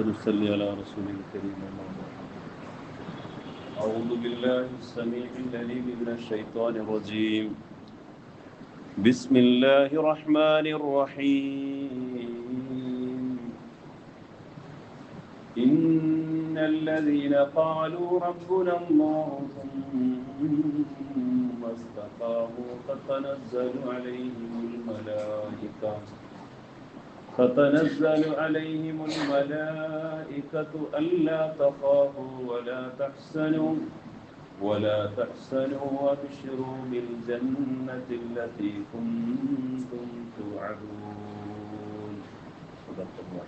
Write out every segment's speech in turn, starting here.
ونصلي على رسول الكريم. أعوذ بالله السميع العليم من الشيطان الرجيم. بسم الله الرحمن الرحيم. إن الذين قالوا ربنا الله ثم استقاموا تتنزل عليهم الملائكة. تتنزل عليهم الملائكة ألا تخافوا ولا تحزنوا ولا تحزنوا وابشروا بالجنة التي كنتم توعدون صدق الله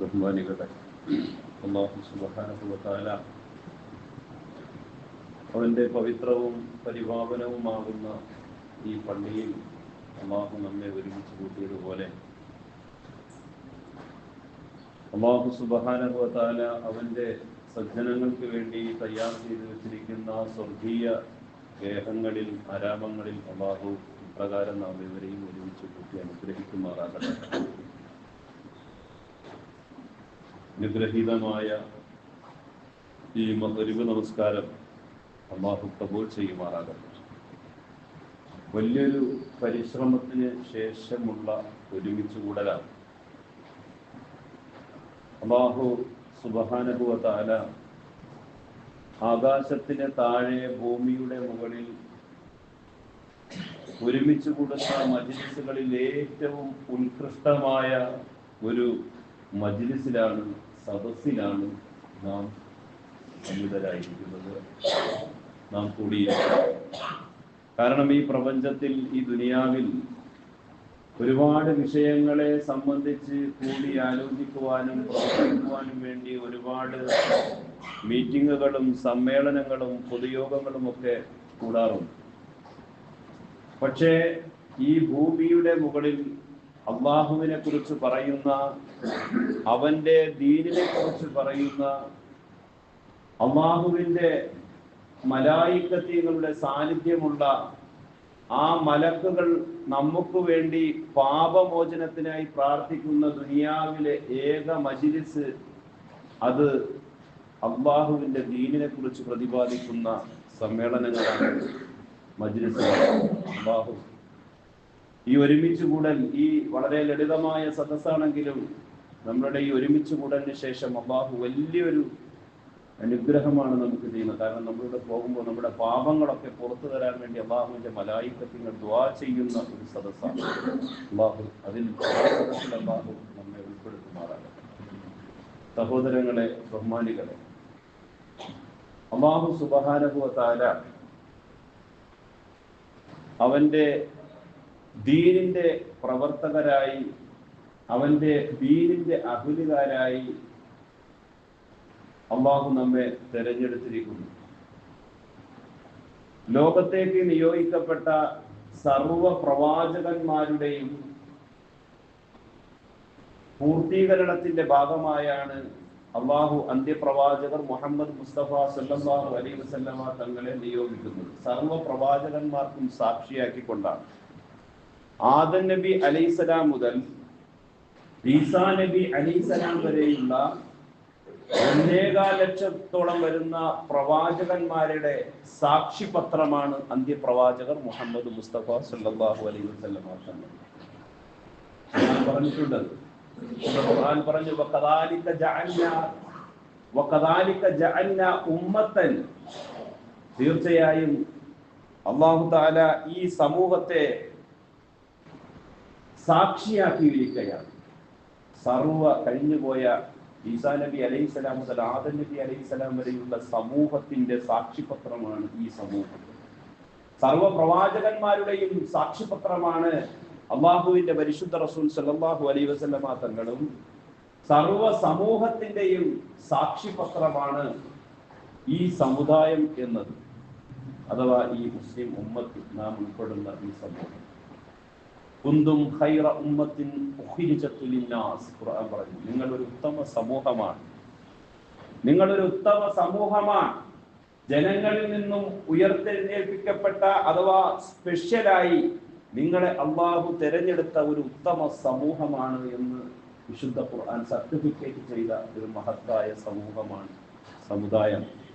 ബഹുമാനികളെ അള്ളാഹു സുബാനുഭവത്താല അവൻ്റെ പവിത്രവും പരിപാവനവുമാകുന്ന ഈ പള്ളിയിൽ അള്ളാഹു നമ്മെ ഒരുമിച്ച് കൂട്ടിയതുപോലെ. അള്ളാഹു സുബാനുഭവത്താല അവന്റെ സജ്ജനങ്ങൾക്ക് വേണ്ടി തയ്യാർ ചെയ്തു വെച്ചിരിക്കുന്ന സ്വർഗീയ ഗേഹങ്ങളിൽ ആരാമങ്ങളിൽ അള്ളാഹു ഇപ്രകാരം നാം ഇവരെയും ഒരുമിച്ച് കൂട്ടി അനുഗ്രഹിക്കുമാറാകട്ടെ. അനുഗ്രഹീതമായ ഈ മഹരിവ് നമസ്കാരം അള്ളാഹു കബൂൾ ചെയ്യുമാറാകട്ടെ. വലിയൊരു പരിശ്രമത്തിന് ശേഷമുള്ള ഒരുമിച്ച് കൂടലാണ്. അള്ളാഹു സുബഹാനുഭവത്താല ആകാശത്തിന് താഴെ ഭൂമിയുടെ മുകളിൽ ഒരുമിച്ച് കൂടുന്ന മജിലിസുകളിൽ ഏറ്റവും ഉത്കൃഷ്ടമായ ഒരു മജിലിസിലാണ് സദസ്സിലാണ് നാം സംയുതരായിരിക്കുന്നത് നാം കൂടിയിരിക്കുന്നത്. കാരണം ഈ പ്രപഞ്ചത്തിൽ ഈ ദുനിയാവിൽ ഒരുപാട് വിഷയങ്ങളെ സംബന്ധിച്ച് കൂടി ആലോചിക്കുവാനും പ്രവർത്തിക്കുവാനും വേണ്ടി ഒരുപാട് മീറ്റിങ്ങുകളും സമ്മേളനങ്ങളും പൊതുയോഗങ്ങളും ഒക്കെ കൂടാറുണ്ട്. പക്ഷേ ഈ ഭൂമിയുടെ മുകളിൽ അള്ളാഹുവിനെ കുറിച്ച് പറയുന്ന അവന്റെ ദീനിനെ കുറിച്ച് പറയുന്ന അള്ളാഹുവിന്റെ മലായിക്കത്യങ്ങളുടെ സാന്നിധ്യമുള്ള ആ മലക്കുകൾ നമുക്ക് വേണ്ടി പാപമോചനത്തിനായി പ്രാർത്ഥിക്കുന്ന ദുനിയാവിലെ ഏക മജിലിസ് അത് അബ്ബാഹുവിന്റെ ദീനിനെ കുറിച്ച് പ്രതിപാദിക്കുന്ന സമ്മേളനങ്ങളാണ് മജിലിസ്. അള്ളാഹു ഈ ഒരുമിച്ച് കൂടൽ ഈ വളരെ ലളിതമായ സദസ്സാണെങ്കിലും നമ്മളുടെ ഈ ഒരുമിച്ച് കൂടലിന് ശേഷം അള്ളാഹു വലിയൊരു അനുഗ്രഹമാണ് നമുക്ക് ചെയ്യുന്നത്. കാരണം നമ്മളിവിടെ പോകുമ്പോൾ നമ്മുടെ പാപങ്ങളൊക്കെ പുറത്തു തരാൻ വേണ്ടി അള്ളാഹുവിന്റെ മലായിക്കത്തിങ്ങൾ ദ്വാ ചെയ്യുന്ന ഒരു സദസ്സാണ്. അള്ളാഹു അതിൽ അള്ളാഹു നമ്മെ ഉൾപ്പെടുത്തുമാറാകട്ടെ. സഹോദരങ്ങളെ ബഹുമാനികളെ അള്ളാഹു സുബഹാനുഭവത്താല അവന്റെ ദീനിന്റെ പ്രവർത്തകരായി അവന്റെ ദീനിന്റെ അഹുലുകാരായി അള്ളാഹു നമ്മെ തെരഞ്ഞെടുത്തിരിക്കുന്നു. ലോകത്തേക്ക് നിയോഗിക്കപ്പെട്ട സർവ പ്രവാചകന്മാരുടെയും പൂർത്തീകരണത്തിന്റെ ഭാഗമായാണ് അള്ളാഹു അന്ത്യപ്രവാചകർ മുഹമ്മദ് മുസ്തഫ സല്ലാഹു അലൈ വസല്ലമ തങ്ങളെ നിയോഗിക്കുന്നത്. സർവ പ്രവാചകന്മാർക്കും സാക്ഷിയാക്കിക്കൊണ്ടാണ്. ആദൻ നബി അലൈസലാം മുതൽ ഈസാ നബി അലൈസലാം വരെയുള്ള ഒന്നേകാൽ ലക്ഷത്തോളം വരുന്ന പ്രവാചകന്മാരുടെ സാക്ഷിപത്രമാണ് അന്ത്യപ്രവാചകർ മുഹമ്മദ് മുസ്തഫ സല്ലാഹു അലൈഹി വസ്ലം പറഞ്ഞിട്ടുണ്ട്. ഖുർആൻ ഉമ്മത്തൻ. തീർച്ചയായും അള്ളാഹു താല ഈ സമൂഹത്തെ സാക്ഷിയാക്കി സാക്ഷിയാക്കിയിരിക്കുകയാണ്. സർവ കഴിഞ്ഞുപോയ ഈസാ നബി അലൈഹി സ്വലാം മുതൽ ആദം നബി അലൈഹി സ്വലാം വരെയുള്ള സമൂഹത്തിന്റെ സാക്ഷിപത്രമാണ് ഈ സമൂഹം. സർവ പ്രവാചകന്മാരുടെയും സാക്ഷിപത്രമാണ് അള്ളാഹുവിന്റെ പരിശുദ്ധ റസൂൽ സല്ലല്ലാഹു അലൈ വസല്ലമ തങ്ങളും സർവ സമൂഹത്തിന്റെയും സാക്ഷിപത്രമാണ് ഈ സമുദായം എന്നത്. അഥവാ ഈ മുസ്ലിം ഉമ്മത്തിൽ നാം ഉൾപ്പെടുന്ന ഈ സമൂഹം. കുന്തും ഖൈറ ഉമ്മത്തിൻ ഉഖിരിജത്തുലിന്നാസ് ഖുർആൻ പറഞ്ഞു. നിങ്ങൾ ഒരു ഉത്തമ സമൂഹമാണ്. നിങ്ങൾ ഒരു ഉത്തമ സമൂഹമാണ്. ജനങ്ങളിൽ നിന്നും ഉയർത്തെഴുന്നേൽപ്പിക്കപ്പെട്ട അഥവാ സ്പെഷ്യലായി നിങ്ങളെ അള്ളാഹു തിരഞ്ഞെടുത്ത ഒരു ഉത്തമ സമൂഹമാണ് എന്ന് വിശുദ്ധ ഖുർആൻ സർട്ടിഫിക്കറ്റ് ചെയ്ത ഒരു മഹത്തായ സമൂഹമാണ് സമുദായം.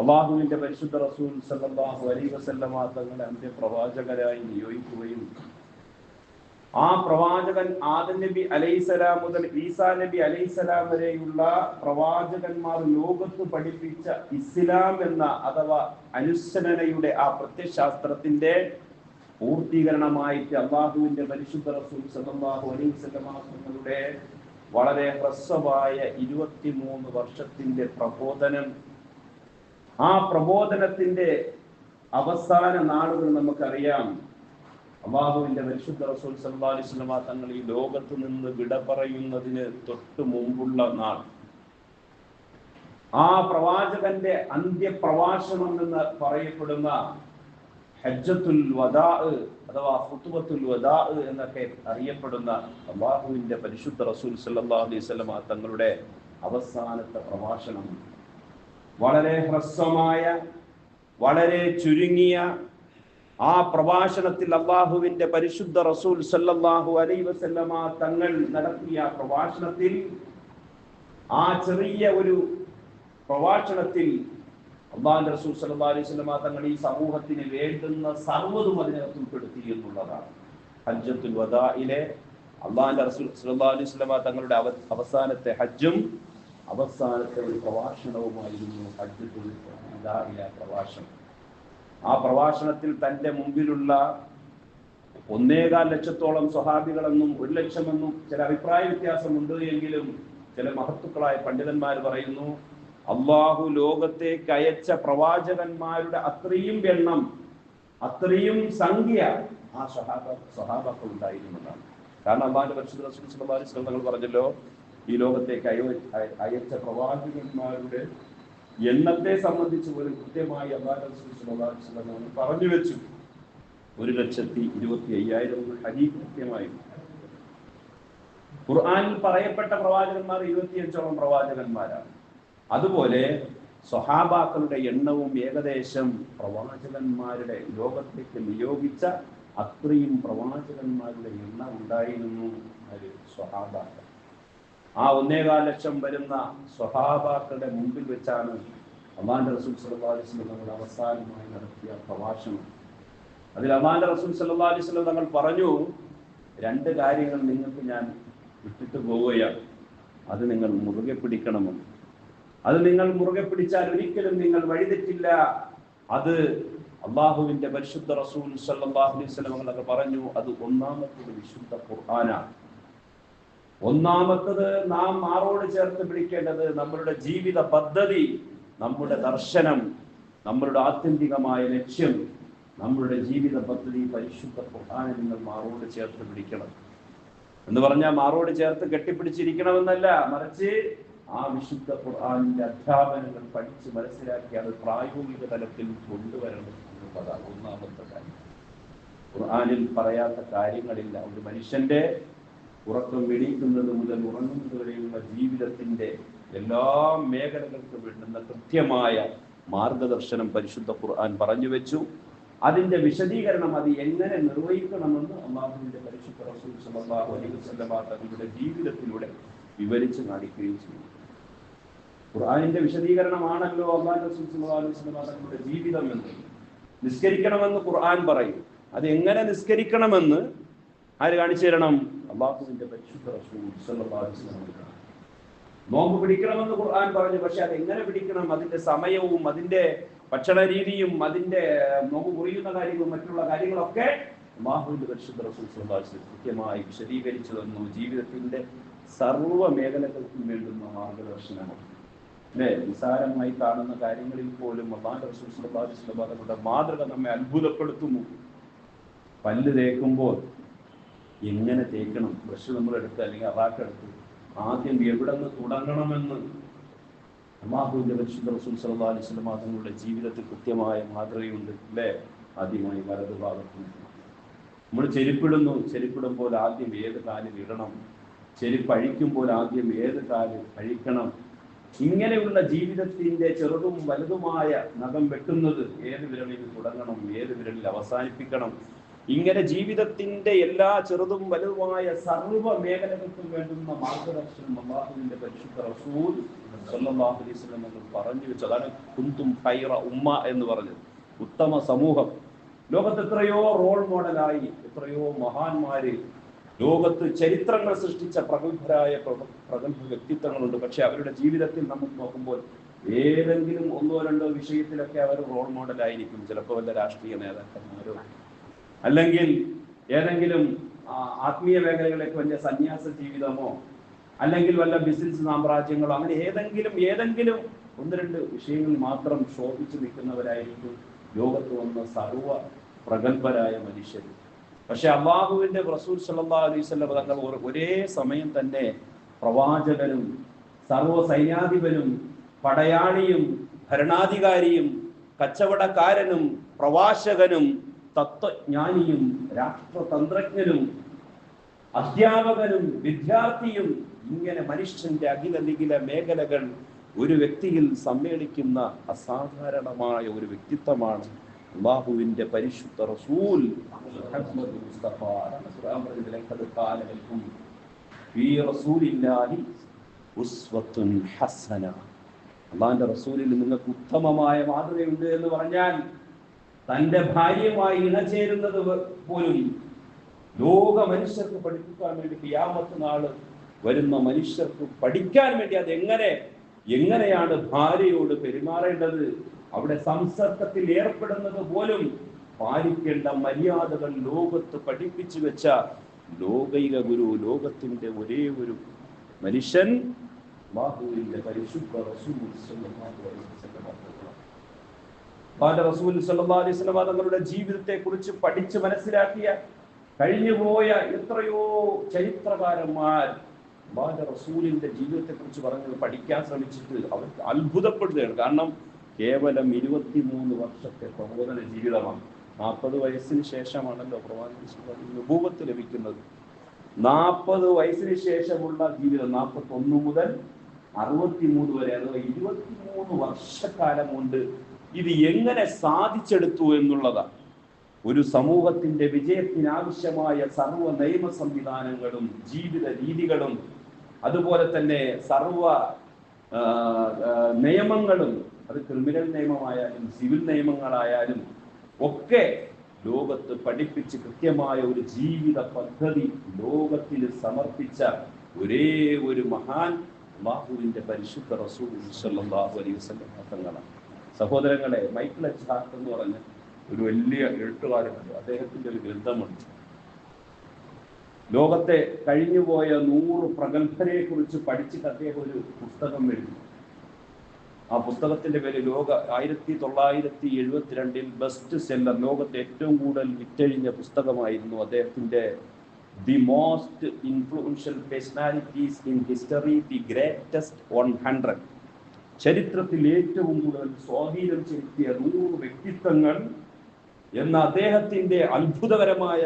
അള്ളാഹുവിന്റെ പരിശുദ്ധ റസൂൽ സല്ലല്ലാഹു അലൈഹി വസല്ലമ അന്ത്യപ്രവാചകരായി നിയോഗിക്കുകയും ആ പ്രവാചകൻ ആദം നബി അലൈഹിസലാം മുതൽ ഈസാ നബി അലൈഹിസലാം വരെയുള്ള പ്രവാചകന്മാർ ലോകത്ത് പഠിപ്പിച്ച ഇസ്ലാം എന്ന അഥവാ അനുസരണയുടെ ആ പ്രത്യശാസ്ത്രത്തിന്റെ പൂർത്തീകരണമായിട്ട് അള്ളാഹുവിന്റെ പരിശുദ്ധ റസൂൽ അലൈഹി വസല്ലമ തങ്ങളുടെ വളരെ ഹ്രസ്വമായ ഇരുപത്തിമൂന്ന് വർഷത്തിന്റെ പ്രബോധനം. ആ പ്രബോധനത്തിന്റെ അവസാന നാളുകൾ നമുക്കറിയാം. അള്ളാഹുവിന്റെ പരിശുദ്ധ റസൂൽ സല്ലല്ലാഹി അലൈഹി വസല്ലം തങ്ങൾ ഈ ലോകത്ത് നിന്ന് വിട പറയുന്നതിന് തൊട്ട് മുമ്പുള്ള നാൾ. ആ പ്രവാചകന്റെ അന്ത്യപ്രവാസം എന്ന് പറയപ്പെടുന്ന ഹജ്ജത്തുൽ വദാ അഥവാ ഫുത്തുബത്തുൽ വദാ എന്നൊക്കെ അറിയപ്പെടുന്ന അള്ളാഹുവിന്റെ പരിശുദ്ധ റസൂൽ സല്ലാ അലൈഹി വസല്ലമ തങ്ങളുടെ അവസാനത്തെ പ്രഭാഷണം. വളരെ ഹ്രസ്വമായ വളരെ ചുരുങ്ങിയ ആ പ്രഭാഷണത്തിൽ അള്ളാഹുവിന്റെ പരിശുദ്ധ റസൂൽ സല്ലാഹു അലൈ വസല്ലമ തങ്ങൾ നടത്തിയ പ്രഭാഷണത്തിൽ ആ ചെറിയ ഒരു പ്രഭാഷണത്തിൽ അള്ളാഹു റസൂൽ സല്ലാ അലൈഹി വസല്ലമ തങ്ങൾ ഈ സമൂഹത്തിന് വേണ്ടുന്ന സർവതും അതിനകത്ത് ഉൾപ്പെടുത്തി എന്നുള്ളതാണ്. ഹജ്ജത്തുൽ വദായിലെ അള്ളാഹിന്റെ റസൂൽ സല്ലാ അലൈഹി വസല്ലമ തങ്ങളുടെ അവ- അവസാനത്തെ ഹജ്ജും അവസാനത്തെ ഒരു പ്രഭാഷണവുമായിരുന്നു ഹജ്ജത്തുൽ പ്രഭാഷണം. ആ പ്രഭാഷണത്തിൽ തന്റെ മുമ്പിലുള്ള ഒന്നേകാൽ ലക്ഷത്തോളം സ്വഹാബികളെന്നും ഒരു ലക്ഷമെന്നും ചില അഭിപ്രായ വ്യത്യാസമുണ്ട് എങ്കിലും ചില മഹത്തുക്കളായ പണ്ഡിതന്മാർ പറയുന്നു അള്ളാഹു ലോകത്തേക്ക് അയച്ച പ്രവാചകന്മാരുടെ അത്രയും എണ്ണം അത്രയും സംഖ്യ ആ സ്വഹാബ സ്വഹാബാക്കൾ ഉണ്ടായിരുന്നതാണ്. കാരണം അള്ളാഹിന്റെ പരിശുദ്ധ റസൂൽ തങ്ങൾ പറഞ്ഞല്ലോ ഈ ലോകത്തേക്ക് അയ അയ- അയച്ച പ്രവാചകന്മാരുടെ എണ്ണത്തെ സംബന്ധിച്ച് ഒരു കൃത്യമായി അള്ളാഹു സല്ലല്ലാഹു അലൈഹി വസല്ലം പറഞ്ഞു വെച്ചു. ഒരു ലക്ഷത്തി ഇരുപത്തി അയ്യായിരം ഹരി കൃത്യമായി ഖുർആാനിൽ പറയപ്പെട്ട പ്രവാചകന്മാർ ഇരുപത്തിയഞ്ചോളം പ്രവാചകന്മാരാണ്. അതുപോലെ സ്വഹാബാക്കളുടെ എണ്ണവും ഏകദേശം പ്രവാചകന്മാരുടെ ലോകത്തേക്ക് നിയോഗിച്ച അത്രയും പ്രവാചകന്മാരുടെ എണ്ണം ഉണ്ടായിരുന്നു സ്വഹാബാക്കൾ. ആ ഒന്നേകാൽ ലക്ഷം വരുന്ന സ്വഹാബാക്കളുടെ മുമ്പിൽ വെച്ചാണ് അള്ളാന്റെ റസൂൽ സല്ലല്ലാഹു അലൈഹി വസല്ലം തങ്ങൾ അവസാനമായി നടത്തിയ പ്രഭാഷണം. അതിൽ അള്ളാന്റെ റസൂൽ സല്ലാ അലൈഹി വസല്ലം തങ്ങൾ പറഞ്ഞു രണ്ട് കാര്യങ്ങൾ നിങ്ങൾക്ക് ഞാൻ വിട്ടിട്ട് പോവുകയാണ്. അത് നിങ്ങൾ മുറുകെ പിടിക്കണമെന്ന്. അത് നിങ്ങൾ മുറുകെ പിടിച്ചാൽ ഒരിക്കലും നിങ്ങൾ വഴിതെറ്റില്ല. അത് അള്ളാഹുവിന്റെ പരിശുദ്ധ റസൂൽ സല്ലാഹു അലൈഹി തങ്ങളൊക്കെ പറഞ്ഞു അത് ഒന്നാമത്തെ വിശുദ്ധ ഖുർആനാണ്. ഒന്നാമത്തത് നാം മാറോട് ചേർത്ത് പിടിക്കേണ്ടത് നമ്മളുടെ ജീവിത പദ്ധതി നമ്മുടെ ദർശനം നമ്മളുടെ ആത്യന്തികമായ ലക്ഷ്യം നമ്മളുടെ ജീവിത പദ്ധതി പരിശുദ്ധ പ്രധാന നിങ്ങൾ മാറോട് ചേർത്ത് പിടിക്കണം. എന്ന് പറഞ്ഞാൽ മാറോട് ചേർത്ത് കെട്ടിപ്പിടിച്ചിരിക്കണമെന്നല്ല. മറിച്ച് ആ വിശുദ്ധ ഖുർആാനിന്റെ അധ്യാപനങ്ങൾ പഠിച്ച് മനസ്സിലാക്കി അത് പ്രായോഗിക തലത്തിൽ കൊണ്ടുവരണം എന്നുള്ളതാണ് ഒന്നാമത്തെ കാര്യം. ഖുർആാനിൽ പറയാത്ത കാര്യങ്ങളില്ല. ഒരു മനുഷ്യന്റെ ഉറക്കം വെടിക്കുന്നത് മുതൽ ഉറങ്ങുന്നത് വരെയുള്ള ജീവിതത്തിന്റെ എല്ലാ മേഖലകൾക്കും വേണ്ടുന്ന കൃത്യമായ മാർഗദർശനം പരിശുദ്ധ ഖുർആൻ പറഞ്ഞു വെച്ചു. അതിന്റെ വിശദീകരണം അത് എങ്ങനെ നിർവഹിക്കണമെന്ന് അള്ളാഹുവിന്റെ പരിശുദ്ധ റസൂൽ സല്ലല്ലാഹു അലൈഹി വസല്ലമ തങ്ങളുടെ ജീവിതത്തിലൂടെ വിവരിച്ച് കാണിക്കുകയും ചെയ്തു. ഖുർആനിന്റെ വിശദീകരണമാണല്ലോ അള്ളാഹു റസൂൽ സല്ലല്ലാഹു അലൈഹി വസല്ലമ തങ്ങളുടെ ജീവിതം എന്ന്. നിസ്കരിക്കണമെന്ന് ഖുർആൻ പറയും. അത് എങ്ങനെ നിസ്കരിക്കണമെന്ന് ആര് കാണിച്ചു തരണം? അള്ളാഹുവിന്റെ പരിശുദ്ധ നോമ്പ് പിടിക്കണമെന്ന് ഖുർആൻ പറഞ്ഞു പക്ഷെ അത് എങ്ങനെ പിടിക്കണം? അതിന്റെ സമയവും അതിന്റെ ഭക്ഷണ രീതിയും അതിന്റെ നോമ്പ് മുറിയുന്ന കാര്യങ്ങളും മറ്റുള്ള കാര്യങ്ങളൊക്കെ അള്ളാഹുവിന്റെ പരിശുദ്ധ റസൂൽ കൃത്യമായി വിശദീകരിച്ചു തന്നു. ജീവിതത്തിന്റെ സർവ മേഖലകൾക്കും വേണ്ടുന്ന മാർഗദർശനമാണ് അല്ലെ? നിസാരമായി കാണുന്ന കാര്യങ്ങളിൽ പോലും അള്ളാഹു റസൂൽ തങ്ങളുടെ മാതൃക നമ്മെ അത്ഭുതപ്പെടുത്തുന്നു. പല്ല് തേക്കുമ്പോൾ എങ്ങനെ തേക്കണം? ബ്രഷ് നമ്മൾ എടുത്ത് അല്ലെങ്കിൽ അറാക്ക് എടുത്ത് ആദ്യം എവിടെ നിന്ന് തുടങ്ങണമെന്ന് അമാഹുന്റെ പരിശുദ്ധ റസൂൽ സല്ലല്ലാഹു അലൈഹി വസല്ലം തങ്ങളുടെ ജീവിതത്തിൽ കൃത്യമായ മാതൃകയുണ്ട് അല്ലേ? ആദ്യമായി വലതു ഭാഗത്ത്. നമ്മൾ ചെരുപ്പിടുന്നു. ചെരുപ്പിടുമ്പോൾ ആദ്യം ഏത് കാലിൽ ഇടണം? ചെരുപ്പ് അഴിക്കുമ്പോൾ ആദ്യം ഏത് കാലിൽ അഴിക്കണം ഇങ്ങനെയുള്ള ജീവിതത്തിന്റെ ചെറുതും വലുതുമായ നഖം വെട്ടുന്നത് ഏത് വിരലിൽ തുടങ്ങണം? ഏത് വിരലിൽ അവസാനിപ്പിക്കണം? ഇങ്ങനെ ജീവിതത്തിന്റെ എല്ലാ ചെറുതും വലുതുമായ സർവ മേഖലകൾക്കും വേണ്ടുന്ന മാർഗദർശനം അള്ളാഹുവിന്റെ പരിശുദ്ധ റസൂൽ വസല്ലം തങ്ങൾ പറഞ്ഞു വെച്ചു. അതാണ് കുന്തും പൈറ ഉമ്മ എന്ന് പറഞ്ഞത്. ഉത്തമ സമൂഹം. ലോകത്ത് എത്രയോ റോൾ മോഡലായി എത്രയോ മഹാന്മാര് ലോകത്ത് ചരിത്രങ്ങൾ സൃഷ്ടിച്ച പ്രഗത്ഭരായ പ്രഗത്ഭ വ്യക്തിത്വങ്ങളുണ്ട്. പക്ഷെ അവരുടെ ജീവിതത്തിൽ നമ്മൾ നോക്കുമ്പോൾ ഏതെങ്കിലും ഒന്നോ രണ്ടോ വിഷയത്തിലൊക്കെ അവർ റോൾ മോഡലായിരിക്കും ചിലപ്പോൾ വല്ല രാഷ്ട്രീയ നേതാക്കന്മാരോ അല്ലെങ്കിൽ ഏതെങ്കിലും ആത്മീയ മേഖലകളിലേക്ക് വലിയ സന്യാസ ജീവിതമോ അല്ലെങ്കിൽ വല്ല ബിസിനസ് സാമ്രാജ്യങ്ങളോ അങ്ങനെ ഏതെങ്കിലും ഏതെങ്കിലും ഒന്ന് രണ്ട് വിഷയങ്ങളിൽ മാത്രം ശോഭിച്ചു നിൽക്കുന്നവരായിരിക്കും ലോകത്ത് വന്ന സർവ പ്രഗത്ഭരായ മനുഷ്യർ. പക്ഷെ അള്ളാഹുവിന്റെ റസൂൽ സല്ലാ അലൈഹി വസല്ലം തങ്ങൾ ഒരു- ഒരേ സമയം തന്നെ പ്രവാചകനും സർവ സൈന്യാധിപനും പടയാളിയും ഭരണാധികാരിയും കച്ചവടക്കാരനും പ്രവാചകനും തത്വജ്ഞാനിയും രാഷ്ട്രതന്ത്രജ്ഞനും അധ്യാപകനും വിദ്യാർത്ഥിയും ഇങ്ങനെ മനുഷ്യന്റെ അഖില നിഖില മേഖലകൾ ഒരു വ്യക്തിയിൽ സമ്മേളിക്കുന്ന അസാധാരണമായ ഒരു വ്യക്തിത്വമാണ് അള്ളാഹുവിന്റെ പരിശുദ്ധ റസൂൽ മുഹമ്മദ് മുസ്തഫ. അതാണ് ഖുർആൻ പറഞ്ഞത്, "ലഖദ് കാന ലക്കും ഫീ റസൂലില്ലാഹി ഉസ്വത്തുൻ ഹസന അള്ളാഹിന്റെ റസൂലിൽ നിങ്ങൾക്ക് ഉത്തമമായ മാതൃകയുണ്ട് എന്ന് പറഞ്ഞാൽ തന്റെ ഭാര്യയുമായി ഇണചേരുന്നത് പോലും ലോക മനുഷ്യർക്ക് പഠിപ്പിക്കാൻ വേണ്ടി ക്യാമത്ത് നാൾ വരുന്ന മനുഷ്യർക്ക് പഠിക്കാൻ വേണ്ടി അത് എങ്ങനെ എങ്ങനെയാണ് ഭാര്യയോട് പെരുമാറേണ്ടത്? അവിടെ സംസർഗത്തിൽ ഏർപ്പെടുന്നത് പോലും പാലിക്കേണ്ട മര്യാദകൾ ലോകത്ത് പഠിപ്പിച്ചു വെച്ച ലോകൈക ഗുരു ലോകത്തിന്റെ ഒരേ ഒരു മനുഷ്യൻ ബാഹുവിന്റെ പരിശുദ്ധ അള്ളാഹുവിന്റെ റസൂൽ അലൈഹി വസല്ലം തങ്ങളുടെ ജീവിതത്തെ കുറിച്ച് പഠിച്ച് മനസ്സിലാക്കിയ കഴിഞ്ഞുപോയ എത്രയോ ചരിത്രകാരന്മാർ അള്ളാഹുവിന്റെ റസൂലിന്റെ ജീവിതത്തെ കുറിച്ച് പറഞ്ഞത് പഠിക്കാൻ ശ്രമിച്ചിട്ട് അവർ അത്ഭുതപ്പെടുകയാണ്. കാരണം കേവലം ഇരുപത്തിമൂന്ന് വർഷത്തെ പ്രബോധന ജീവിതമാണ്. നാൽപ്പത് വയസ്സിന് ശേഷമാണല്ലോ പ്രവാചകൂപത്ത് ലഭിക്കുന്നത്. നാൽപ്പത് വയസ്സിന് ശേഷമുള്ള ജീവിതം നാൽപ്പത്തി ഒന്ന് മുതൽ അറുപത്തിമൂന്ന് വരെ അഥവാ ഇരുപത്തിമൂന്ന് വർഷക്കാലം കൊണ്ട് ഇത് എങ്ങനെ സാധിച്ചെടുത്തു എന്നുള്ളതാണ് ഒരു സമൂഹത്തിന്റെ വിജയത്തിനാവശ്യമായ സർവ നിയമ സംവിധാനങ്ങളും ജീവിത രീതികളും അതുപോലെ തന്നെ സർവ നിയമങ്ങളും അത് ക്രിമിനൽ നിയമമായാലും സിവിൽ നിയമങ്ങളായാലും ഒക്കെ ലോകത്ത് പഠിപ്പിച്ച് കൃത്യമായ ഒരു ജീവിത പദ്ധതി ലോകത്തിന് സമർപ്പിച്ച ഒരേ ഒരു മഹാൻ അള്ളാഹുവിന്റെ പരിശുദ്ധ റസൂൽ അലൈഹി വസല്ലം തങ്ങളാണ്. സഹോദരങ്ങളെ മൈക്കിൾ എച്ച് ഹാർട്ട് എന്ന് പറഞ്ഞ ഒരു വലിയ എഴുത്തുകാരനുണ്ട്. അദ്ദേഹത്തിന്റെ ഒരു ഗ്രന്ഥമുണ്ട്. ലോകത്തെ കഴിഞ്ഞുപോയ നൂറ് പ്രഗത്ഭരെ കുറിച്ച് പഠിച്ചിട്ട് അദ്ദേഹം ഒരു പുസ്തകം എഴുതി. ആ പുസ്തകത്തിന്റെ പേര് ലോക ആയിരത്തി തൊള്ളായിരത്തി എഴുപത്തിരണ്ടിൽ ബെസ്റ്റ് സെല്ലർ ലോകത്തെ ഏറ്റവും കൂടുതൽ വിറ്റഴിഞ്ഞ പുസ്തകമായിരുന്നു അദ്ദേഹത്തിന്റെ the most influential personalities in history the greatest one hundred ചരിത്രത്തിൽ ഏറ്റവും കൂടുതൽ സ്വാധീനം ചെലുത്തിയ നൂറ് വ്യക്തിത്വങ്ങൾ എന്ന അദ്ദേഹത്തിന്റെ അത്ഭുതകരമായ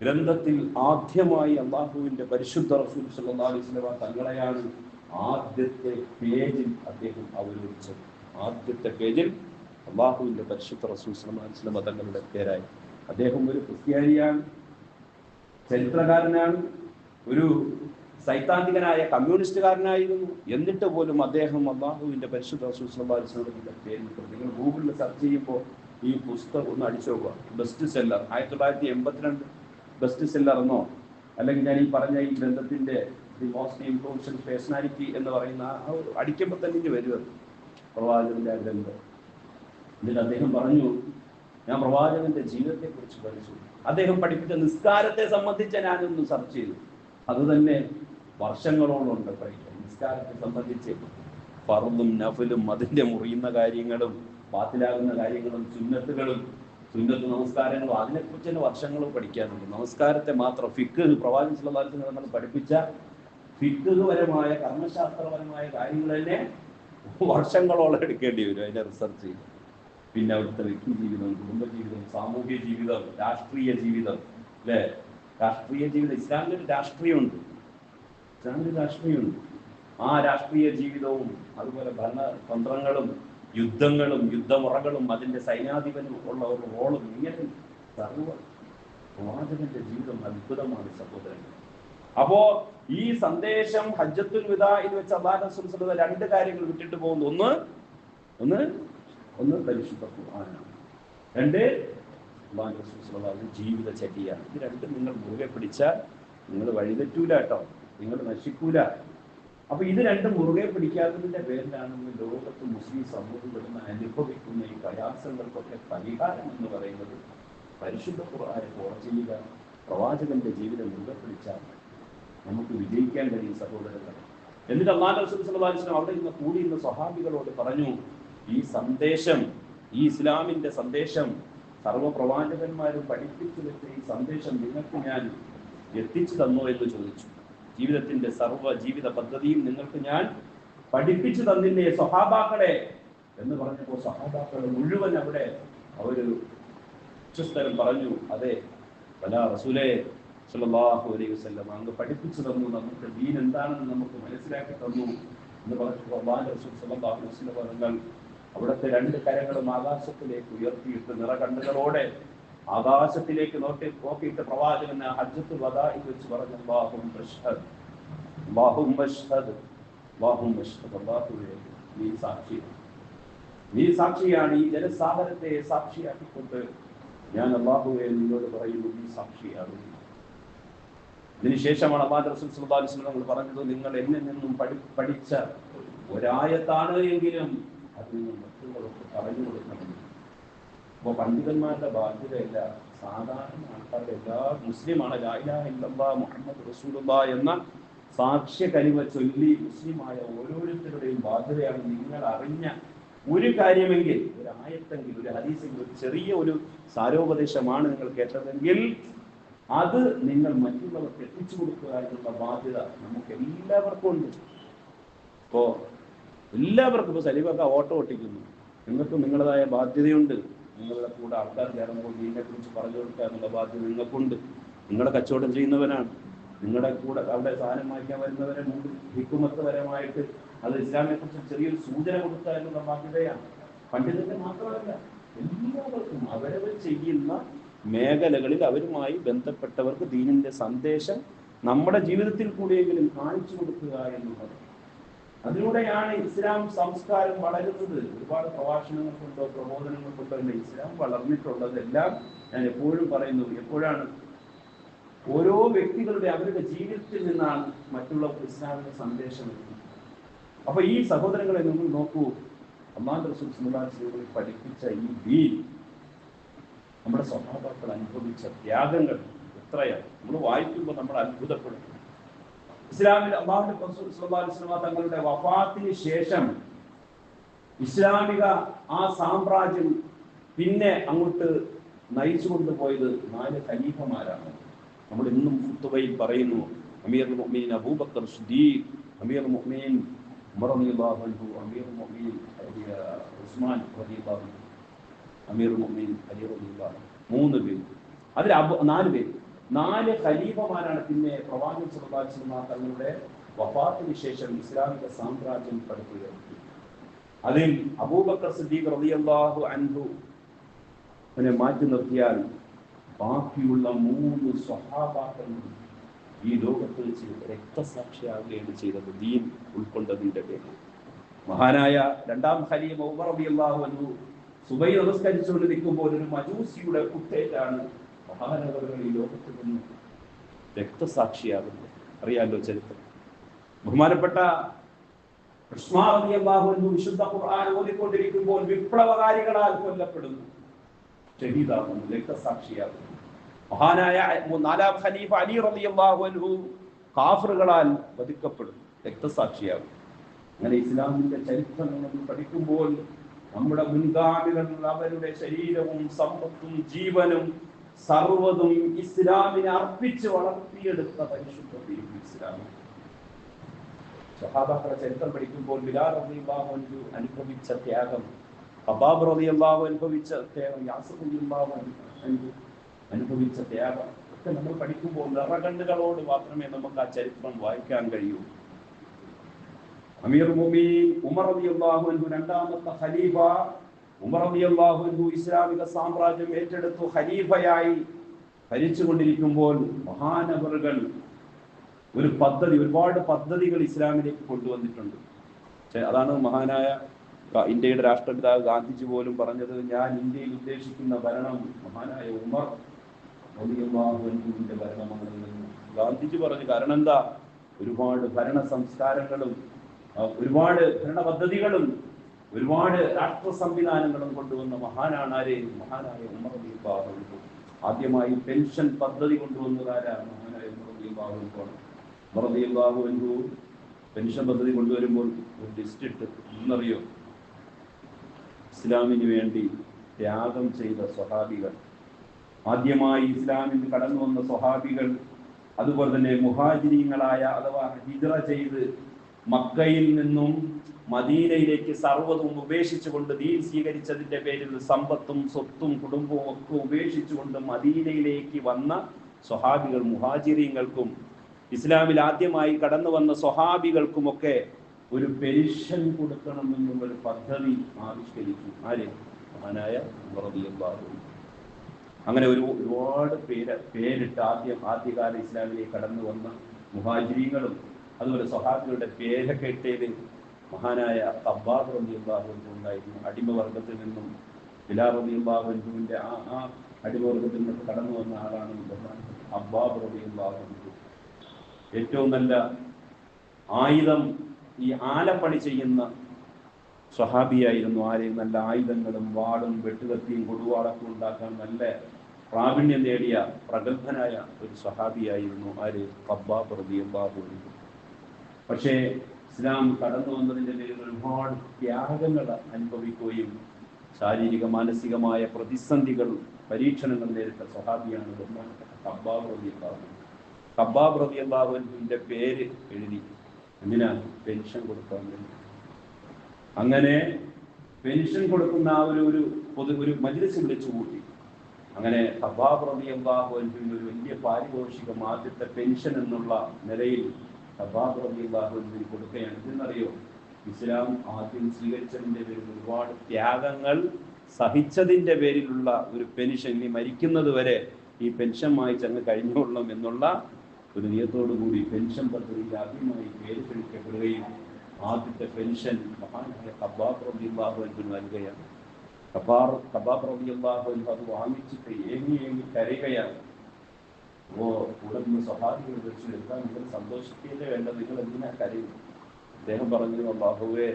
ഗ്രന്ഥത്തിൽ ആദ്യമായി അള്ളാഹുവിന്റെ പരിശുദ്ധ റസൂൽ വസല്ലം തങ്ങളെയാണ് ആദ്യത്തെ പേജിൽ അദ്ദേഹം അവലോകിച്ചത് ആദ്യത്തെ പേജിൽ അള്ളാഹുവിന്റെ പരിശുദ്ധ റസൂൽ സല്ലാസ്ലമ തങ്ങളുടെ പേരായി. അദ്ദേഹം ഒരു ക്രിസ്ത്യാനിയാണ് ചരിത്രകാരനാണ് ഒരു സൈദ്ധാന്തികനായ കമ്മ്യൂണിസ്റ്റുകാരനായിരുന്നു. എന്നിട്ട് പോലും അദ്ദേഹം അള്ളാഹുവിന്റെ പരിശുദ്ധ വസല്ലമയുടെ പേരിൽ നിങ്ങൾ ഗൂഗിളിൽ സെർച്ച് ചെയ്യുമ്പോൾ ഈ പുസ്തകം ഒന്ന് അടിച്ചു നോക്കുക. Best seller. ആയിരത്തി തൊള്ളായിരത്തി എൺപത്തിരണ്ട് ബെസ്റ്റ് സെല്ലർ എന്നോ അല്ലെങ്കിൽ ഞാൻ ഈ പറഞ്ഞ ഈ ഗ്രന്ഥത്തിന്റെ ദി മോസ്റ്റ് ഇൻഫ്ലുവൻഷ്യൽ പേഴ്സണാലിറ്റി എന്ന് പറയുന്ന ആ അടിക്കുമ്പോൾ തന്നെ ഇനി വരും അത്. പ്രവാചകന്റെ ആ ഗ്രന്ഥം. എന്നിട്ട് അദ്ദേഹം പറഞ്ഞു ഞാൻ പ്രവാചകന്റെ ജീവിതത്തെ കുറിച്ച് പഠിച്ചു. അദ്ദേഹം പഠിപ്പിച്ച നിസ്കാരത്തെ സംബന്ധിച്ച് ഞാനൊന്ന് സെർച്ച് ചെയ്തു. അത് തന്നെ വർഷങ്ങളോളം ഉണ്ട് നിസ്കാരത്തെ സംബന്ധിച്ച് പറന്നും നഫലും അതിന്റെ മുറിയുന്ന കാര്യങ്ങളും പാത്തിലാകുന്ന കാര്യങ്ങളും സുന്നത്തുകളും സുന്നത്ത് നമസ്കാരങ്ങളും അതിനെക്കുറിച്ച് തന്നെ വർഷങ്ങളും പഠിക്കാനുണ്ട് നമസ്കാരത്തെ മാത്രം ഫിക്ക് പ്രവാചക നമ്മൾ പഠിപ്പിച്ച ഫിക്കുപരമായ കർമ്മശാസ്ത്രപരമായ കാര്യങ്ങൾ തന്നെ വർഷങ്ങളോളം എടുക്കേണ്ടി വരും അതിന്റെ റിസർച്ച് ചെയ്ത്. പിന്നെ അവിടുത്തെ വ്യക്തി ജീവിതം കുടുംബജീവിതം സാമൂഹ്യ ജീവിതം രാഷ്ട്രീയ ജീവിതം അല്ലേ? രാഷ്ട്രീയ ജീവിതം ഇസ്ലാമിൽ രാഷ്ട്രീയമുണ്ട്. ഇസ്ലാമിൽ രാഷ്ട്രീയമുണ്ട്. ആ രാഷ്ട്രീയ ജീവിതവും അതുപോലെ ഭരണതന്ത്രങ്ങളും യുദ്ധങ്ങളും യുദ്ധമുറകളും അതിന്റെ സൈന്യാധിപനും ഉള്ള ഒരു റോളും ഇങ്ങനെ സർവ ജീവിതം അത്ഭുതമാണ് സഹോദരൻ. അപ്പോ ഈ സന്ദേശം ഹജ്ജത്തുൽ വിദായിൽ വെച്ച് അള്ളാഹ് റസൂൽ സ്വല്ലല്ലാഹു അലൈഹി വസല്ലം രണ്ട് കാര്യങ്ങൾ വിട്ടിട്ട് പോകുന്നു. ഒന്ന് ഒന്ന് ഒന്ന് പരിശുദ്ധ ഖുർആനാണ്. രണ്ട് അള്ളാഹ് അലൈഹി വസല്ലം ഇത് രണ്ടും നിങ്ങൾ മുറുകെ പിടിച്ചാൽ നിങ്ങൾ വഴിതെറ്റൂല കേട്ടോ. നിങ്ങൾ നശിക്കൂല. അപ്പൊ ഇത് രണ്ടും മുറുകെ പിടിക്കാത്തതിന്റെ പേരിലാണ് ലോകത്ത് മുസ്ലിം സമൂഹം വരുന്ന അനുഭവിക്കുന്ന ഈ പ്രയാസങ്ങൾക്കൊക്കെ പരിഹാരം എന്ന് പറയുന്നത് പരിശുദ്ധ ഖുർആനെ ചെയ്യുക പ്രവാചകന്റെ ജീവിതം മുറുകെ പിടിച്ചാൽ നമുക്ക് വിജയിക്കാൻ കഴിയും സഹോദരങ്ങൾ എന്നിട്ട് അള്ളാഹ് റസൂൽ അലൈഹി അവിടെ ഇന്ന് കൂടി ഇന്ന് സ്വഹാബികളോട് പറഞ്ഞു ഈ സന്ദേശം ഈ ഇസ്ലാമിന്റെ സന്ദേശം സർവപ്രവാചകന്മാരും പഠിപ്പിച്ചു വെച്ച ഈ സന്ദേശം നിങ്ങൾക്ക് ഞാൻ എത്തിച്ചു തന്നോ? എന്ന് ചോദിച്ചു. ജീവിതത്തിന്റെ സർവ ജീവിത പദ്ധതിയും നിങ്ങൾക്ക് ഞാൻ പഠിപ്പിച്ചു തന്നില്ലേ സ്വഹാബാക്കളെ? എന്ന് പറഞ്ഞപ്പോൾ സഹാബാക്കൾ മുഴുവൻ അവിടെ അവർ ഉച്ചസ്ഥലം പറഞ്ഞു അതെ പല റസൂലേ സല്ലല്ലാഹു അലൈഹി വസല്ലം അങ്ങ് പഠിപ്പിച്ചു തന്നു നമുക്ക് ദീൻ എന്താണെന്ന് നമുക്ക് മനസ്സിലാക്കി തന്നു. എന്ന് പറഞ്ഞപ്പോൾ റസൂൽ അവിടുത്തെ രണ്ട് കരങ്ങളും ആകാശത്തിലേക്ക് ഉയർത്തിയിട്ട് നിറകണ്ണുകളോടെ ആകാശത്തിലേക്ക് നോക്കി നോക്കിയിട്ട് പ്രവാചകൻ ഹജ്ജത്ത് വദായി വെച്ച് പറഞ്ഞു ബാഹും ബഷ്ഹദ് ബാഹും ബഷ്ഹദ് ബാഹും ബഷ്ഹദ് അല്ലാഹുവേ നീ സാക്ഷി. നീ സാക്ഷിയാണ്. ഈ ജനസാഗരത്തെ സാക്ഷിയാക്കിക്കൊണ്ട് ഞാൻ അള്ളാഹുവെ നിന്നോട് പറയുന്നു നീ സാക്ഷിയാണ്. ഇതിനുശേഷമാണ് അബാദ് റസൂൽ വസല്ലം നമ്മൾ പറഞ്ഞത് നിങ്ങൾ എന്നിൽ നിന്നും പഠി പഠിച്ച ഒരായത്താണ് എങ്കിലും അത് നിങ്ങൾ മറ്റുള്ളവർക്ക് പറഞ്ഞു കൊടുക്കണം. അപ്പോൾ പണ്ഡിതന്മാരുടെ ബാധ്യതയല്ല. സാധാരണ ആൾക്കാരുടെ എല്ലാ മുസ്ലിമാണ്. ഇല്ലല്ലാ മുഹമ്മദ് റസൂലുള്ള എന്ന സാക്ഷ്യ കരിമ ചൊല്ലി മുസ്ലിമായ ഓരോരുത്തരുടെയും ബാധ്യതയാണ് നിങ്ങൾ അറിഞ്ഞ ഒരു കാര്യമെങ്കിൽ ഒരു ആയത്തെങ്കിൽ ഒരു ഹദീസെങ്കിൽ ഒരു ചെറിയ ഒരു സാരോപദേശമാണ് നിങ്ങൾ കേട്ടതെങ്കിൽ അത് നിങ്ങൾ മറ്റുള്ളവർക്ക് എത്തിച്ചു കൊടുക്കുക എന്നുള്ള ബാധ്യത നമുക്ക് എല്ലാവർക്കും ഉണ്ട്. ഇപ്പോ എല്ലാവർക്കും ഇപ്പൊ സലീബൊക്കെ ഓട്ടോ ഓട്ടിക്കുന്നു. നിങ്ങൾക്ക് നിങ്ങളുടേതായ ബാധ്യതയുണ്ട്. നിങ്ങളുടെ കൂടെ ആൾക്കാർ ചേർന്നപ്പോൾ ദീനിനെ കുറിച്ച് പറഞ്ഞു കൊടുക്കുക എന്നുള്ള ബാധ്യത നിങ്ങൾക്കുണ്ട്. നിങ്ങളുടെ കച്ചവടം ചെയ്യുന്നവനാണ് നിങ്ങളുടെ കൂടെ അവിടെ സാധനം വാങ്ങിക്കാൻ വരുന്നവരെ മുമ്പ് ഹിക്കുമത്തപരമായിട്ട് അത് ഇസ്ലാമിനെ കുറിച്ച് ചെറിയൊരു സൂചന കൊടുക്കുക എന്നുള്ള ബാധ്യതയാണ്. പണ്ഡിതന്റെ മാത്രമല്ല എല്ലാവർക്കും അവരവർ ചെയ്യുന്ന മേഖലകളിൽ അവരുമായി ബന്ധപ്പെട്ടവർക്ക് ദീനിന്റെ സന്ദേശം നമ്മുടെ ജീവിതത്തിൽ കൂടിയെങ്കിലും കാണിച്ചു കൊടുക്കുക എന്നുള്ളത് അതിലൂടെയാണ് ഇസ്ലാം സംസ്കാരം വളരുന്നത്. ഒരുപാട് പ്രഭാഷണങ്ങൾ കൊണ്ടോ പ്രബോധനങ്ങൾ കൊണ്ടോ അല്ല ഇസ്ലാം വളർന്നിട്ടുള്ളതെല്ലാം ഞാൻ എപ്പോഴും പറയുന്നു. എപ്പോഴാണ് ഓരോ വ്യക്തികളുടെ അവരുടെ ജീവിതത്തിൽ നിന്നാണ് മറ്റുള്ള ഇസ്ലാമിന്റെ സന്ദേശം അപ്പൊ ഈ സഹോദരങ്ങളെ നിങ്ങൾ നോക്കൂ. അമ്മാൻ റസൂൽ സുല്ലാസ്ലികളിൽ പഠിപ്പിച്ച ഈ ദീൻ നമ്മുടെ സ്വഭാവത്തിൽ അനുഭവിച്ച ത്യാഗങ്ങൾ എത്രയാണ്? നമ്മൾ വായിക്കുമ്പോൾ നമ്മൾ അത്ഭുതപ്പെടും. ഇസ്ലാമിൽ അള്ളാഹുന്റെ റസൂൽ അലൈഹി വസല്ലം തങ്ങളുടെ വഫാത്തിന് ശേഷം ഇസ്ലാമിക ആ സാമ്രാജ്യം പിന്നെ അങ്ങോട്ട് നയിച്ചു കൊണ്ടുപോയത് നാല് ഖലീഫമാരാണ്. നമ്മൾ ഇന്നും ഫുത്തുബയിൽ പറയുന്നു അമീർ മുഅ്മിനീൻ അബൂബക്കർ സിദ്ദീഖ് അമീർ മുഅ്മിനീൻ ഉമർ അമീർ ഉസ്മാൻ അമീർ റളിയല്ലാഹു മൂന്ന് പേര്. അതിൽ നാല് പേര്. നാല് ഖലീഫമാരാണ് പിന്നെ പ്രവാചകൻ അലൈഹി തങ്ങളുടെ വഫാത്തിന് ശേഷം ഇസ്ലാമിക സാമ്രാജ്യം പടുത്തുയർത്തി. അതിൽ അബൂബക്കർ സിദ്ദീഖ് റളിയല്ലാഹു അൻഹു അവനെ മാറ്റി നിർത്തിയാൽ ബാക്കിയുള്ള മൂന്ന് സ്വഹാബാക്കൾ ഈ ലോകത്ത് വെച്ച് രക്തസാക്ഷിയാകുകയാണ് ചെയ്തത് ദീൻ ഉൾക്കൊണ്ടതിന്റെ പേരിൽ. മഹാനായ രണ്ടാം ഖലീഫ ഉമർ റളിയല്ലാഹു അൻഹു സുബൈ നമസ്കരിച്ചുകൊണ്ട് നിൽക്കുമ്പോൾ ഒരു മജൂസിയുടെ കുത്തേറ്റാണ് മഹാനഗറുകൾ ഈ ലോകത്ത് നിന്ന് രക്തസാക്ഷിയാകുന്നു. അറിയാലോ ചരിത്രം. ബഹുമാനപ്പെട്ട റളിയല്ലാഹു അൻഹു വിശുദ്ധ ഖുർആൻ ഓതിക്കൊണ്ടിരിക്കുമ്പോൾ വിപ്ലവകാരികളാൽ കൊല്ലപ്പെടുന്നു. ഷഹീദാകുന്നു രക്തസാക്ഷിയാകുന്നു. മഹാനായ നാലാം ഖലീഫ അലി റളിയല്ലാഹു അൻഹു കാഫറുകളാൽ വധിക്കപ്പെടുന്നു രക്തസാക്ഷിയാകും അങ്ങനെ ഇസ്ലാമിന്റെ ചരിത്രം നമ്മൾ പഠിക്കുമ്പോൾ നമ്മുടെ മുൻഗാമികൾ അവരുടെ ശരീരവും സമ്പത്തും ജീവനും സർവതും ഇസ്ലാമിനെ അർപ്പിച്ച് വളർത്തിയെടുത്ത പരിശുദ്ധ ദീൻ ഇസ്ലാം. സഹാബാക്കളുടെ ചരിത്രം പഠിക്കുമ്പോൾ ബിലാൽ അൻഹു അനുഭവിച്ച ത്യാഗം ഹബാബ് റളിയല്ലാഹു അനുഭവിച്ച ത്യാഗം യാസർ അനുഭവിച്ച ത്യാഗം ഒക്കെ നമ്മൾ പഠിക്കുമ്പോൾ നിറകണ്ണുകളോട് മാത്രമേ നമുക്ക് ആ ചരിത്രം വായിക്കാൻ കഴിയൂ. അമീർ മുമീൻ ഉമർ റളിയല്ലാഹു അൻഹു രണ്ടാമത്തെ ഖലീഫ ഉമർ ഇസ്ലാമിക സാമ്രാജ്യം ഏറ്റെടുത്തു ഖലീഫയായി ഭരിച്ചുകൊണ്ടിരിക്കുമ്പോൾ മഹാനവറുകൾ ഒരു പദ്ധതി ഒരുപാട് പദ്ധതികൾ ഇസ്ലാമിലേക്ക് കൊണ്ടുവന്നിട്ടുണ്ട്. അതാണ് മഹാനായ ഇന്ത്യയുടെ രാഷ്ട്രപിതാവ് ഗാന്ധിജി പോലും പറഞ്ഞത് ഞാൻ ഇന്ത്യയിൽ ഉദ്ദേശിക്കുന്ന ഭരണം മഹാനായ ഉമർ റളിയല്ലാഹുവിന്റെ ഭരണമാണ് ഗാന്ധിജി പറഞ്ഞു കാരണം എന്താ ഒരുപാട് ഭരണ സംസ്കാരങ്ങളും ഒരുപാട് ഭരണ പദ്ധതികളും ഒരുപാട് രാഷ്ട്ര സംവിധാനങ്ങളും കൊണ്ടുവന്ന മഹാനാണ് ആരെയും? മഹാനായ ഉമർ അൻഹു ആദ്യമായി പെൻഷൻ പദ്ധതി കൊണ്ടുവന്നതാരാണ് മഹാനായ ഉമർ റളിയല്ലാഹു അൻഹു ആണ്. ഉമർ അൻഹു പെൻഷൻ പദ്ധതി കൊണ്ടുവരുമ്പോൾ ഒരു ലിസ്റ്റ് ഇട്ട് ഇന്നറിയോ ഇസ്ലാമിന് വേണ്ടി ത്യാഗം ചെയ്ത സ്വഹാബികൾ. ആദ്യമായി ഇസ്ലാമിൽ കടന്നു വന്ന സ്വഹാബികൾ അതുപോലെ തന്നെ മുഹാജിരിങ്ങളായ അഥവാ ഹിജറ ചെയ്ത് മക്കയിൽ നിന്നും മദീനയിലേക്ക് സർവതും ഉപേക്ഷിച്ചുകൊണ്ട് ദീൻ സ്വീകരിച്ചതിന്റെ പേരിൽ സമ്പത്തും സ്വത്തും കുടുംബവും ഒക്കെ ഉപേക്ഷിച്ചുകൊണ്ട് മദീനയിലേക്ക് വന്ന സ്വഹാബികൾ മുഹാജിറിയങ്ങൾക്കും ഇസ്ലാമിൽ ആദ്യമായി കടന്നു വന്ന സ്വഹാബികൾക്കുമൊക്കെ ഒരു പെൻഷൻ കൊടുക്കണം എന്നുള്ളൊരു പദ്ധതി ആവിഷ്കരിച്ചു. ആര്? മഹാനായ അങ്ങനെ ഒരു ഒരുപാട് പേര് പേരിട്ട് ആദ്യം ആദ്യകാല ഇസ്ലാമിലേക്ക് കടന്നു വന്ന മുഹാജിരിങ്ങളും അതുപോലെ സ്വഹാബികളുടെ പേരൊക്കെ ഇട്ടതിൽ മഹാനായ അബ്ബാബ് റബിയുള്ളാഹു ഉണ്ടായിരുന്നു. അടിമവർഗത്തിൽ നിന്നും ബിലാ റബിയുള്ളാഹുവിന്റെ ആ ആ അടിമവർഗത്തിൽ നിന്ന് കടന്നു വന്ന ആളാണ് അബ്ബാബ് റബിയുള്ളാഹു ഏറ്റവും നല്ല ആയുധം ഈ ആലപ്പണി ചെയ്യുന്ന സ്വഹാബിയായിരുന്നു. ആരെയും നല്ല ആയുധങ്ങളും വാളും വെട്ടുകത്തിയും കൊടുവാളൊക്കെ ഉണ്ടാക്കാൻ നല്ല പ്രാവീണ്യം നേടിയ പ്രഗത്ഭനായ ഒരു സ്വഹാബിയായിരുന്നു ആര്? റളിയല്ലാഹു അൻഹു. പക്ഷേ ഇസ്ലാം കടന്നു വന്നതിന്റെ പേരിൽ ഒരുപാട് ത്യാഗങ്ങൾ അനുഭവിക്കുകയും ശാരീരിക മാനസികമായ പ്രതിസന്ധികൾ പരീക്ഷണങ്ങൾ നേരിട്ട സ്വഹാബിയാണ് ബഹുമാനപ്പെട്ട കബ്ബാബ് റളിയല്ലാഹു അൻഹു. കബ്ബാബ് റളിയല്ലാഹു അൻഹുവിന്റെ പേര് എഴുതി. എന്തിനാ? പെൻഷൻ കൊടുക്കാൻ വേണ്ടി. അങ്ങനെ പെൻഷൻ കൊടുക്കുന്ന ആ ഒരു ഒരു പൊതു ഒരു മജിലിസ് വിളിച്ചു കൂട്ടി. അങ്ങനെ കബാബ് റബി അൻഹുവിന് ഒരു വലിയ പാരിതോഷികം ആദ്യത്തെ പെൻഷൻ എന്നുള്ള നിലയിൽ റളിയല്ലാഹു അൻഹുവിന് കൊടുക്കുകയാണ്. ഇതെന്നറിയോ? ഇസ്ലാം ആദ്യം സ്വീകരിച്ചതിന്റെ പേരിൽ ഒരുപാട് ത്യാഗങ്ങൾ സഹിച്ചതിന്റെ പേരിലുള്ള ഒരു പെൻഷൻ ഇനി മരിക്കുന്നത് വരെ ഈ പെൻഷൻ വായിച്ച് അങ്ങ് കഴിഞ്ഞുകൊള്ളണം എന്നുള്ള ഒരു നിയത്തോടു കൂടി പെൻഷൻ പദ്ധതിയിൽ ആദ്യമായി പേര് ക്ഷണിക്കപ്പെടുകയും ആദ്യത്തെ പെൻഷൻ മഹാനായ കബാബ് റളിയല്ലാഹു അൻഹുവിന് നൽകുകയാണ്. കബാർ കബാബ് റളിയല്ലാഹു അൻഹു അത് വാങ്ങിച്ചിട്ട് ഏങ്ങി ഏങ്ങി കരയുകയാണ്. ഓ കൂടെ നിന്ന് സ്വഹാബികൾ വിളിച്ചു വരുത്താൻ നിങ്ങൾ സന്തോഷിക്കുകയല്ലേ വേണ്ടത്? നിങ്ങൾ എന്തിനാ കരയും അദ്ദേഹം പറഞ്ഞു ബാഹുവേ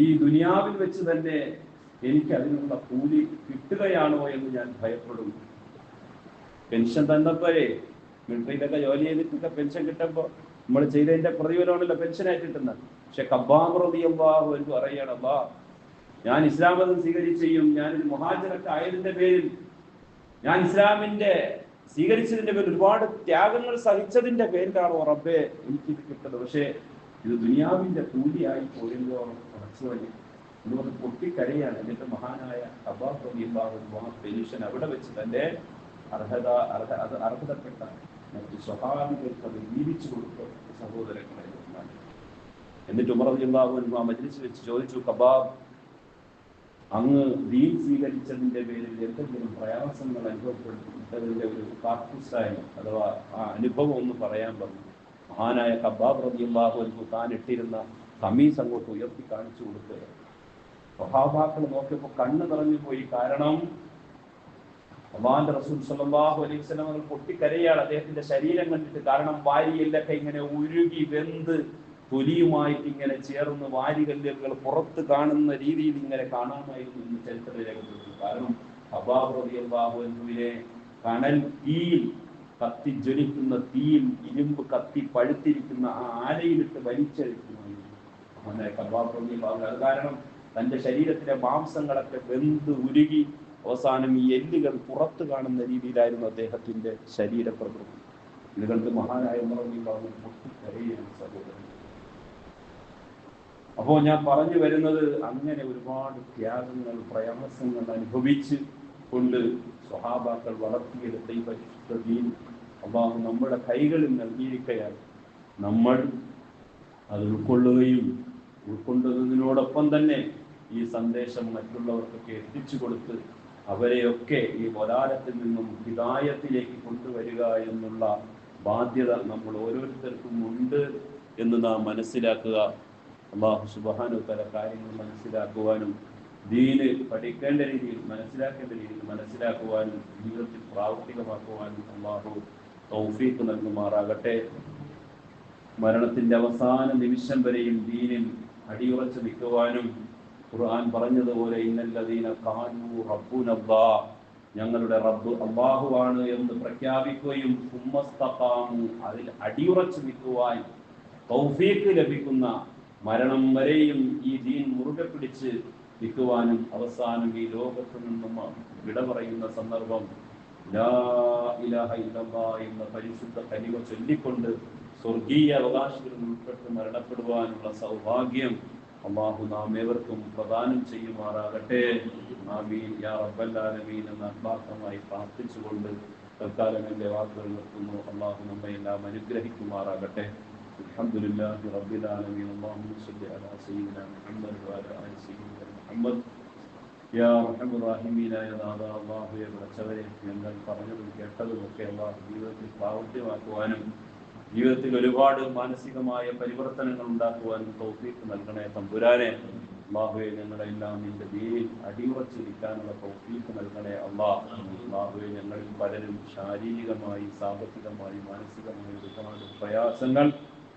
ഈ ദുനിയാവിൽ വെച്ച് തന്നെ എനിക്ക് അതിനുള്ള കൂലി കിട്ടുകയാണോ എന്ന് ഞാൻ ഭയപ്പെടുന്നു. പെൻഷൻ തന്നപ്പോഴേ മിലിറ്ററിയിലൊക്കെ ജോലി ചെയ്തിട്ടൊക്കെ പെൻഷൻ കിട്ടുമ്പോൾ നമ്മൾ ചെയ്തതിന്റെ പ്രതിഫലമാണല്ലോ പെൻഷനായിട്ട് കിട്ടുന്നത്. പക്ഷെ കബ്ബാമൃതിയമ്പാഹു എന്ന് പറയണം അല്ലാ ഞാൻ ഇസ്ലാമതം സ്വീകരിച്ചെയ്യും സ്വീകരിച്ചും ഞാനൊരു മുഹാജരൊക്കെ ആയതിന്റെ പേരിൽ ഞാൻ ഇസ്ലാമിന്റെ സ്വീകരിച്ചതിന്റെ പേരിൽ ഒരുപാട് ത്യാഗങ്ങൾ സഹിച്ചതിന്റെ പേരിലാണോ റബ്ബേ എനിക്കിത് കിട്ടുന്നത് പക്ഷേ ഇത് ദുനിയാവിന്റെ കൂലിയായി പോയല്ലോ എന്ന് പറഞ്ഞ് പൊട്ടിക്കരയാണ് എന്നിട്ട് മഹാനായ പെൻഷൻ അവിടെ വെച്ച് തന്റെ അർഹത അർഹ അത് അർഹതപ്പെട്ട മറ്റ് സ്വഭാവികൾക്ക് അത് വീതിച്ചു കൊടുത്തു സഹോദരങ്ങളെ. എന്നിട്ട് ഉമർ അൻഹു മജ്ലിസ് വെച്ച് ചോദിച്ചു കബാബ് അങ്ങ് ദീൻ സ്വീകരിച്ചതിന്റെ പേരിൽ എന്തെങ്കിലും പ്രയാസങ്ങൾ അനുഭവപ്പെട്ടതിന്റെ ഒരു കാർക്കുസായി അഥവാ ആ അനുഭവം ഒന്ന് പറയാൻ പറഞ്ഞു മഹാനായ കബാബ് റബിയുള്ളാഹു താൻ ഇട്ടിരുന്ന കമീസ് അങ്ങോട്ട് ഉയർത്തി കാണിച്ചു കൊടുക്കുകയാണ്. സ്വഭാവാക്കൾ നോക്കിയപ്പോൾ കണ്ണ് നിറഞ്ഞു പോയി. കാരണം അള്ളാന്റെ റസൂൽ സല്ലല്ലാഹു അലൈഹി അവർ പൊട്ടിക്കരയാണ് അദ്ദേഹത്തിന്റെ ശരീരം കണ്ടിട്ട് കാരണം വാരിയെല്ലൊക്കെ ഇങ്ങനെ ഉരുകി വെന്ത് തൊലിയുമായിട്ട് ഇങ്ങനെ ചേർന്ന് വാരികല്ലുകൾ പുറത്ത് കാണുന്ന രീതിയിൽ ഇങ്ങനെ കാണാമായിരുന്നു എന്ന് ചരിത്ര രേഖപ്പെടുത്തി കാരണം എന്നുവിനെ കനൽ തീയിൽ കത്തി ജ്വലിക്കുന്ന തീയിൽ ഇരുമ്പ് കത്തി പഴുത്തിരിക്കുന്ന ആ ആലയിലിട്ട് വലിച്ചെടുക്കുമായിരുന്നു അങ്ങനെ കബാബ് റളിയല്ലാഹു അൻഹു അത് കാരണം തന്റെ ശരീരത്തിലെ മാംസങ്ങളൊക്കെ വെന്ത് ഉരുകി അവസാനം ഈ എല്ലുകൾ പുറത്ത് കാണുന്ന രീതിയിലായിരുന്നു അദ്ദേഹത്തിന്റെ ശരീരപ്രകൃതി. ഇത് കണ്ട് മഹാനായ മുറങ്ങി ബാബു പൊട്ടിക്കരയാണ് സഹോദരൻ. അപ്പോൾ ഞാൻ പറഞ്ഞു വരുന്നത് അങ്ങനെ ഒരുപാട് ത്യാഗങ്ങൾ പ്രയാസങ്ങൾ അനുഭവിച്ച് കൊണ്ട് സ്വഹാബാക്കൾ വളർത്തിയെടുത്ത ഈ പരിശുദ്ധ ദീൻ അള്ളാഹു നമ്മുടെ കൈകളിൽ നൽകിയിരിക്കയാൽ നമ്മൾ അത് ഉൾക്കൊള്ളുകയും ഉൾക്കൊണ്ടതിനോടൊപ്പം തന്നെ ഈ സന്ദേശം മറ്റുള്ളവർക്കൊക്കെ എത്തിച്ചു കൊടുത്ത് അവരെയൊക്കെ ഈ വലാലത്തിൽ നിന്നും ഹിതായത്തിലേക്ക് കൊണ്ടുവരിക എന്നുള്ള ബാധ്യത നമ്മൾ ഓരോരുത്തർക്കും ഉണ്ട് എന്ന് നാം മനസ്സിലാക്കുക. അള്ളാഹു സുബാനു തല കാര്യങ്ങൾ മനസ്സിലാക്കുവാനും ദീന് പഠിക്കേണ്ട രീതിയിൽ മനസ്സിലാക്കേണ്ട രീതിയിൽ മനസ്സിലാക്കുവാനും ജീവിതത്തിൽ പ്രാവർത്തികമാക്കുവാനും അള്ളാഹു തൗഫീഖ് നൽകുമാറാകട്ടെ. മരണത്തിന്റെ അവസാന നിമിഷം വരെയും ദീനിൽ അടിയുറച്ചു നിൽക്കുവാനും ഖുർആൻ പറഞ്ഞതുപോലെ ഇന്നല്ലദീന ഖാലു റബ്ബുനല്ലാ ഞങ്ങളുടെ റബ്ബ് അള്ളാഹുവാണ് എന്ന് പ്രഖ്യാപിക്കുകയും ഉമ്മസ്തഖാമു അതിൽ അടിയുറച്ചു നിൽക്കുവാൻ തൗഫീഖ് ലഭിക്കുന്ന മരണം വരെയും ഈ ദീൻ മുറുകെ പിടിച്ച് നിൽക്കുവാനും അവസാനം ഈ ലോകത്തു നിന്നും വിട പറയുന്ന സന്ദർഭം എന്ന പരിശുദ്ധ കലിമ ചൊല്ലിക്കൊണ്ട് സ്വർഗീയ അവകാശത്തിൽ ഉൾപ്പെട്ട് മരണപ്പെടുവാനുള്ള സൗഭാഗ്യം അള്ളാഹു നാം ഏവർക്കും പ്രദാനം ചെയ്യുമാറാകട്ടെ. ആമീൻ. യാ ആത്മാർത്ഥമായി പ്രാർത്ഥിച്ചുകൊണ്ട് തൽക്കാലം എന്റെ വാക്കുകൾ നിർത്തുന്നു. അള്ളാഹു നമ്മയെല്ലാം അനുഗ്രഹിക്കുമാറാകട്ടെ. الحمد لله رب العالمين اللهم صل على سيدنا محمد وعلى ال سيدنا محمد യാ റഹമുറാഹിമീനായ നാഥ അള്ളാഹുയെ വിളിച്ചവരെ ഞങ്ങൾ പറഞ്ഞതും കേട്ടതും ഒക്കെ അള്ളാഹു ജീവിതത്തിൽ പ്രാവർത്തികമാക്കുവാനും ജീവിതത്തിൽ ഒരുപാട് മാനസികമായ പരിവർത്തനങ്ങൾ ഉണ്ടാക്കുവാനും തൗഫീഖ് നൽകണേ തമ്പുരാനെ അള്ളാഹുവെ ഞങ്ങളെല്ലാം നിന്റെ ദീനിൽ അടിയുറച്ചിരിക്കാനുള്ള തൗഫീഖ് നൽകണേ അള്ളാഹ് അള്ളാഹുവെ ഞങ്ങളിൽ പലരും ശാരീരികമായി സാമ്പത്തികമായി മാനസികമായി ഒരുപാട് പ്രയാസങ്ങൾ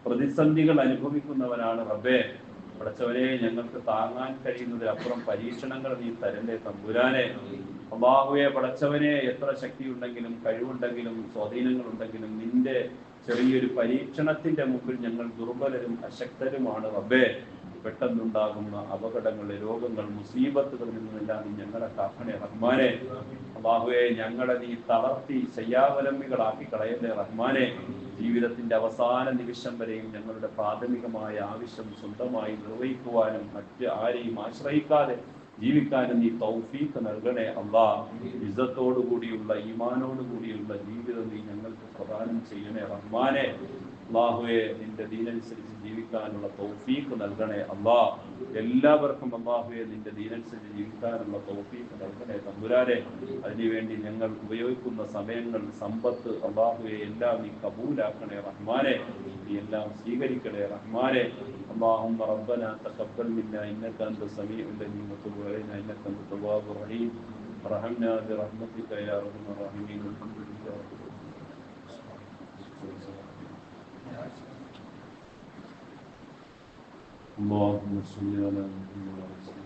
പ്രതിസന്ധികൾ അനുഭവിക്കുന്നവനാണ് റബ്ബേ പഠിച്ചവരെ ഞങ്ങൾക്ക് താങ്ങാൻ കഴിയുന്നതിലപ്പുറം പരീക്ഷണങ്ങൾ നീ തരണ്ടേ തമ്പുരാനെ. അബാഹുവെ പടച്ചവനെ എത്ര ശക്തിയുണ്ടെങ്കിലും കഴിവുണ്ടെങ്കിലും സ്വാധീനങ്ങൾ ഉണ്ടെങ്കിലും നിന്റെ ചെറിയൊരു പരീക്ഷണത്തിന്റെ മുമ്പിൽ ഞങ്ങൾ ദുർബലരും അശക്തരുമാണ് റബ്ബേ. പെട്ടെന്നുണ്ടാകുന്ന അപകടങ്ങൾ രോഗങ്ങൾ മുസീബത്തുകളിൽ നിന്നെല്ലാം ഞങ്ങളെ കാക്കണേ റഹ്മാനെ. അള്ളാഹുവെ ഞങ്ങളെ നീ തളർത്തി ശയ്യാവലംബികളാക്കി കളയല്ലേ റഹ്മാനെ. ജീവിതത്തിന്റെ അവസാന നിമിഷം വരെയും ഞങ്ങളുടെ പ്രാഥമികമായ ആവശ്യം സ്വന്തമായി നിർവഹിക്കുവാനും മറ്റ് ആരെയും ആശ്രയിക്കാതെ ജീവിക്കാനും നീ തൗഫീഖ് നൽകണേ അള്ളാ. ഇസ്സത്തോടു കൂടിയുള്ള ഈമാനോട് കൂടിയുള്ള ജീവിതം നീ ഞങ്ങൾക്ക് പ്രദാനം ചെയ്യണേ റഹ്മാനെ. അള്ളാഹുവെ നിന്റെ ദീനനുസരിച്ച് ജീവിക്കാനുള്ള തൗഫീഖ് നൽകണേ അള്ളാ എല്ലാവർക്കും അള്ളാഹുവെ നിന്റെ ദീനനുസരിച്ച് ജീവിക്കാനുള്ള തൗഫീഖ് നൽകണേ തമ്പുരാനെ അതിനുവേണ്ടി ഞങ്ങൾ ഉപയോഗിക്കുന്ന സമയങ്ങൾ സമ്പത്ത് അള്ളാഹുവെ എല്ലാം നീ കബൂലാക്കണേ റഹ്മാനെ നീ എല്ലാം സ്വീകരിക്കണേ റഹ്മാനെ اللهم ربنا تقبل منا انك انت السميع العليم وتب علينا انك انت التواب الرحيم ارحمنا برحمتك يا ارحم الراحمين الحمد لله اللهم صل على محمد